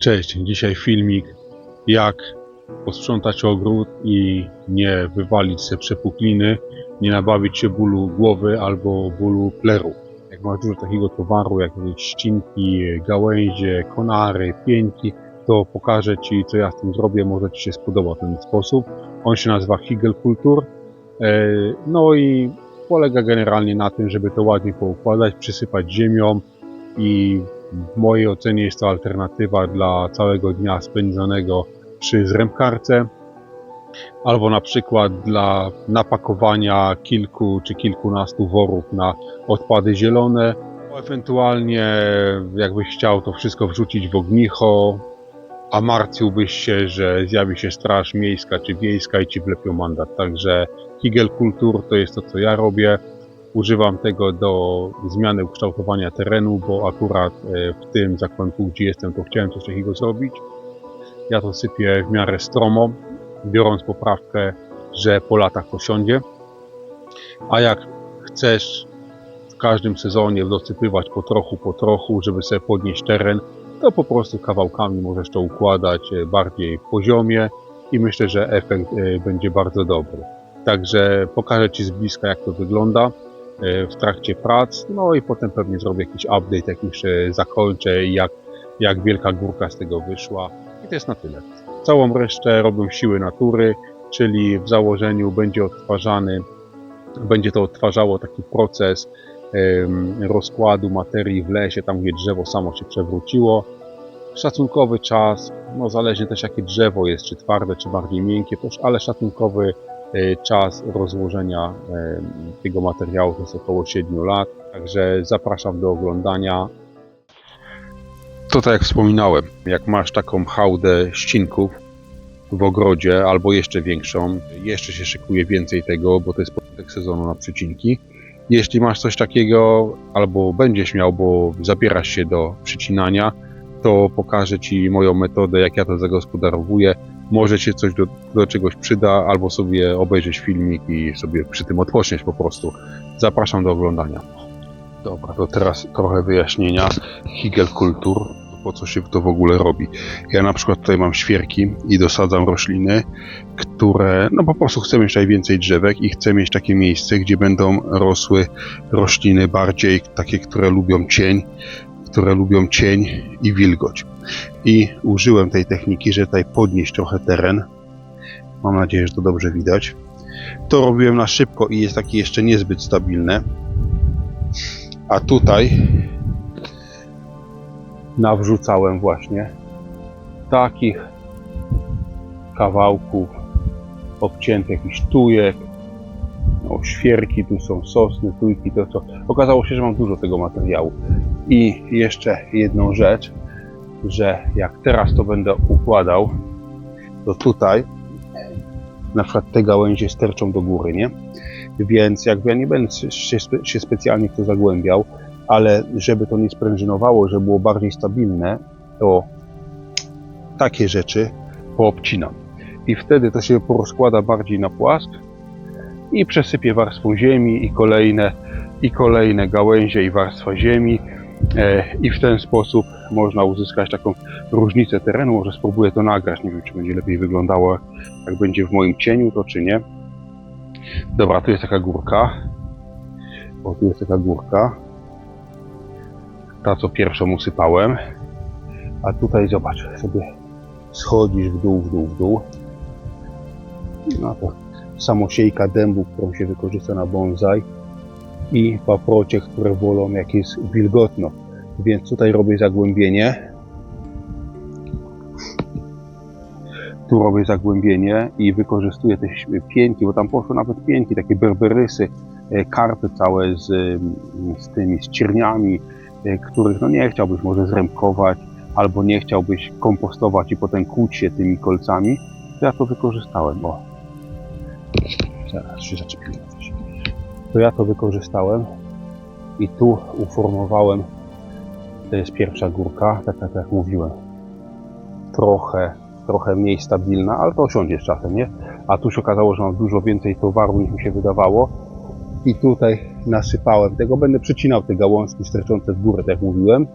Cześć, dzisiaj filmik jak posprzątać ogród i nie wywalić się przepukliny, nie nabawić się bólu głowy albo bólu pleru. Jak masz dużo takiego towaru, jak ścinki, gałęzie, konary, pieńki, to pokażę Ci co ja z tym zrobię, może Ci się spodoba ten sposób. On się nazywa Higelkultur. E, No i polega generalnie na tym, żeby to ładnie poukładać, przysypać ziemią i w mojej ocenie jest to alternatywa dla całego dnia spędzonego przy zrębkarce, albo na przykład dla napakowania kilku czy kilkunastu worów na odpady zielone, ewentualnie jakbyś chciał to wszystko wrzucić w ognicho, a martwiłbyś się, że zjawi się straż miejska czy wiejska i ci wlepią mandat. Także Higel Kultur to jest to, co ja robię. Używam tego do zmiany ukształtowania terenu, bo akurat e, w tym zakątku, gdzie jestem, to chciałem coś takiego zrobić. Ja to sypię w miarę stromo, biorąc poprawkę, że po latach to siądzie. A jak chcesz w każdym sezonie dosypywać po trochu, po trochu, żeby sobie podnieść teren, to po prostu kawałkami możesz to układać e, bardziej w poziomie i myślę, że efekt e, będzie bardzo dobry. Także pokażę Ci z bliska, jak to wygląda w trakcie prac, no i potem pewnie zrobię jakiś update, jak już e, zakończę jak, jak wielka górka z tego wyszła. I to jest na tyle. Całą resztę robią siły natury, czyli w założeniu będzie odtwarzany, będzie to odtwarzało taki proces rozkładu materii w lesie, tam gdzie drzewo samo się przewróciło. Szacunkowy czas, no zależnie też jakie drzewo jest, czy twarde, czy bardziej miękkie, też, ale szacunkowy e, czas rozłożenia em, tego materiału to jest około 7 lat. Także zapraszam do oglądania. To tak jak wspominałem, jak masz taką hałdę ścinków w ogrodzie albo jeszcze większą, jeszcze się szykuje więcej tego, bo to jest początek sezonu na przycinki. Jeśli masz coś takiego, albo będziesz miał, bo zabierasz się do przycinania, to pokażę Ci moją metodę, jak ja to zagospodarowuję. Może się coś do, do czegoś przyda, albo sobie obejrzeć filmik i sobie przy tym odpocząć po prostu. Zapraszam do oglądania. Dobra, to teraz trochę wyjaśnienia. Higel Kultur, po co się to w ogóle robi. Ja na przykład tutaj mam świerki i dosadzam rośliny, które, no po prostu chcę mieć najwięcej drzewek i chcę mieć takie miejsce, gdzie będą rosły rośliny bardziej takie, które lubią cień, które lubią cień i wilgoć. I użyłem tej techniki, że tutaj podnieść trochę teren. Mam nadzieję, że to dobrze widać. To robiłem na szybko i jest takie jeszcze niezbyt stabilne. A tutaj nawrzucałem właśnie takich kawałków obciętych jakichś tujek, no, świerki, tu są sosny, tujki, to co. Okazało się, że mam dużo tego materiału. I jeszcze jedną rzecz, że jak teraz to będę układał, to tutaj na przykład te gałęzie sterczą do góry, nie? Więc jakby ja nie będę się, się specjalnie w to zagłębiał, ale żeby to nie sprężynowało, żeby było bardziej stabilne, to takie rzeczy poobcinam. I wtedy to się porozkłada bardziej na płask i przesypię warstwą ziemi i kolejne, i kolejne gałęzie i warstwa ziemi. E, I w ten sposób można uzyskać taką różnicę terenu. Może spróbuję to nagrać. Nie wiem, czy będzie lepiej wyglądało, jak będzie w moim cieniu, to czy nie. Dobra, tu jest taka górka. O, tu jest taka górka. Ta, co pierwszą usypałem. A tutaj zobacz, sobie schodzisz w dół, w dół, w dół. No to samosiejka dębu, którą się wykorzysta na bonsai i paprocie, które wolą jak jest wilgotno. Więc tutaj robię zagłębienie. Tu robię zagłębienie i wykorzystuję te pięki, bo tam poszły nawet pięki, takie berberysy, e, karpy całe z, mm, z tymi, z cierniami, e, których no nie chciałbyś może zrębkować, albo nie chciałbyś kompostować i potem kłuć się tymi kolcami, to ja to wykorzystałem. O, zaraz się zaczepiłem. To ja to wykorzystałem i tu uformowałem, to jest pierwsza górka, tak jak, jak mówiłem, trochę, trochę mniej stabilna, ale to osiądzie z czasem, nie? A tu się okazało, że mam dużo więcej towaru niż mi się wydawało i tutaj nasypałem tego, będę przycinał te gałązki sterczące w górę, tak jak mówiłem.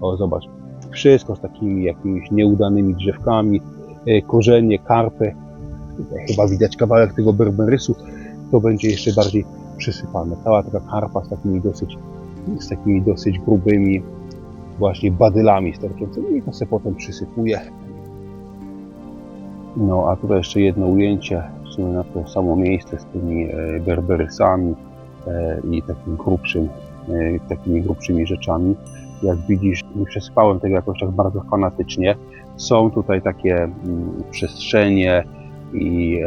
O, zobacz, Wszystko z takimi jakimiś nieudanymi drzewkami, e, korzenie, karpy. Tutaj chyba widać kawałek tego berberysu, to będzie jeszcze bardziej przysypane. Cała taka karpa z takimi dosyć, z takimi dosyć grubymi właśnie badylami sterczącymi i to sobie potem przysypuje. No a tutaj jeszcze jedno ujęcie w sumie na to samo miejsce z tymi e, berberysami e, i takim grubszym, e, takimi grubszymi rzeczami. Jak widzisz, nie przesypałem tego jakoś tak bardzo fanatycznie. Są tutaj takie mm, przestrzenie i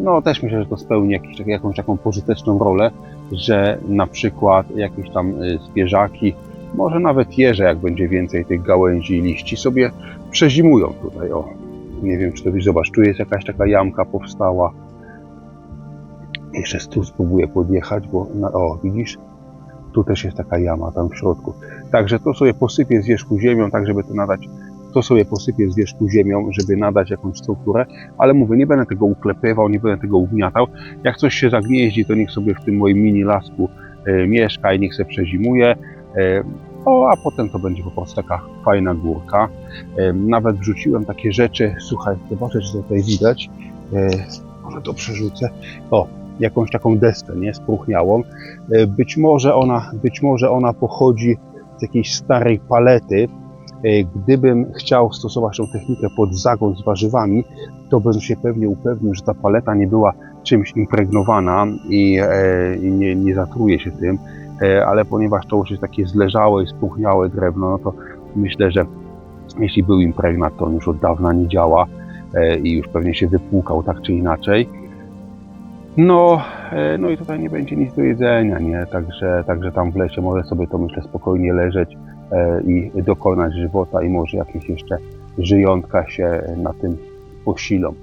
no też myślę, że to spełni jakiś, tak- jakąś taką pożyteczną rolę, że na przykład jakieś tam zwierzaki, może nawet jeże, jak będzie więcej tych gałęzi i liści, sobie przezimują tutaj. O, nie wiem, czy to widzisz, zobacz, tu jest jakaś taka jamka powstała. Jeszcze tu spróbuję podjechać, bo, na, o, widzisz, tu też jest taka jama tam w środku. Także to sobie posypię z wierzchu ziemią, tak żeby to nadać, to sobie posypię z wierzchu ziemią, żeby nadać jakąś strukturę, ale mówię, nie będę tego uklepywał, nie będę tego ugniatał. Jak coś się zagnieździ, to niech sobie w tym moim mini lasku e, mieszka i niech se przezimuje. E, o, a potem to będzie po prostu taka fajna górka. E, Nawet wrzuciłem takie rzeczy, słuchaj, zobaczę, czy tutaj widać. E, Może to przerzucę. O, jakąś taką deskę, nie, spróchniałą. E, Być może ona, być może ona pochodzi z jakiejś starej palety. Gdybym chciał stosować tą technikę pod zagon z warzywami, to bym się pewnie upewnił, że ta paleta nie była czymś impregnowana i, i nie, nie zatruje się tym ale ponieważ to już jest takie zleżałe i spróchniałe drewno, no to myślę, że jeśli był impregnat, to on już od dawna nie działa e, i już pewnie się wypłukał tak czy inaczej. No, e, no i tutaj nie będzie nic do jedzenia, nie? Także, także tam w lesie może sobie to myślę spokojnie leżeć e, i dokonać żywota i może jakieś jeszcze żyjątka się na tym posilą.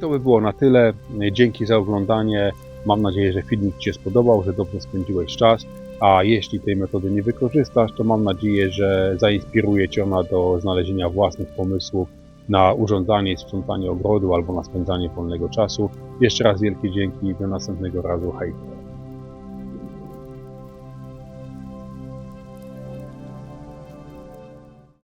To by było na tyle. Dzięki za oglądanie. Mam nadzieję, że filmik Ci się spodobał, że dobrze spędziłeś czas. A jeśli tej metody nie wykorzystasz, to mam nadzieję, że zainspiruje Cię ona do znalezienia własnych pomysłów na urządzanie i sprzątanie ogrodu albo na spędzanie wolnego czasu. Jeszcze raz wielkie dzięki. Do następnego razu. Hej.